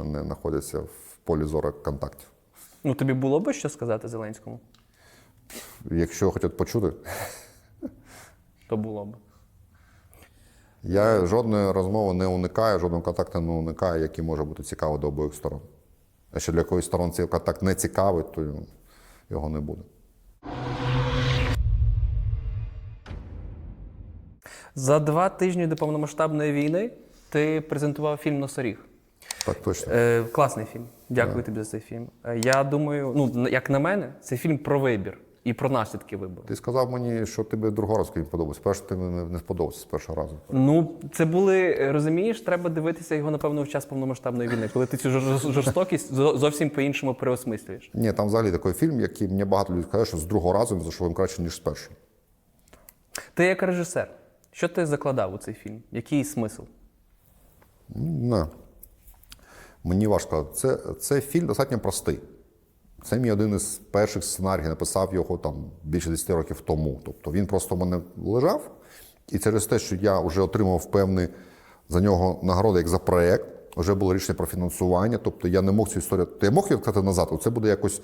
не знаходяться в полі зору контактів. Ну тобі було би що сказати Зеленському? Якщо хочуть почути, То було б. я жодної розмови не уникаю, жодного контакту не уникаю, який може бути цікавий до обох сторон. А Якщо для якоїсь сторони цей контакт не цікавий, то його не буде. За два тижні до повномасштабної війни ти презентував фільм Носоріг. Так точно. Е, класний фільм. Дякую тобі за цей фільм. Е, я думаю, ну як на мене, це фільм про вибір і про наслідки вибору. Ти сказав мені, що тобі другого разу він подобався. Перше ти мені не сподобався з першого разу. Ну, це були, е, розумієш, треба дивитися його, напевно, в час повномасштабної війни, коли ти цю жорстокість зовсім по-іншому переосмислюєш. Ні, там взагалі такий фільм, який мені багато людей кажуть, що з другого разу він зайшов їм краще, ніж з першого. Ти як режисер, що ти закладав у цей фільм? Який смисл? Не. Мені важко сказати. Це, це фільм достатньо простий. Це мій один із перших сценаріїв, написав його там більше 10 років тому. Тобто він просто в мене лежав, і через те, що я вже отримав певний за нього нагороди як за проект, вже було рішення про фінансування. Тобто я не мог цю історію. Я мог її відкрити назад, але це буде якось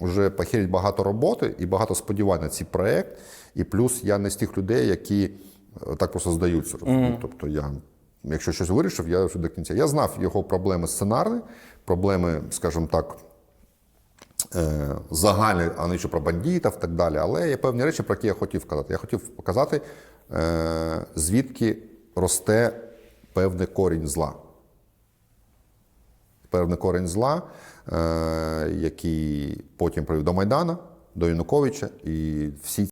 вже похерить багато роботи і багато сподівань на цей проект. І плюс я не з тих людей, які е, так просто здаються. розумієте? Тобто я Якщо щось вирішив, я до кінця. Я знав його проблеми сценарні, проблеми, скажімо так, е, загальні, а не що про бандитів і так далі. Але є певні речі, про які я хотів сказати. Я хотів показати, е, звідки росте певний корінь зла. Певний корінь зла, е, який потім привів до Майдана, до Януковича, і всі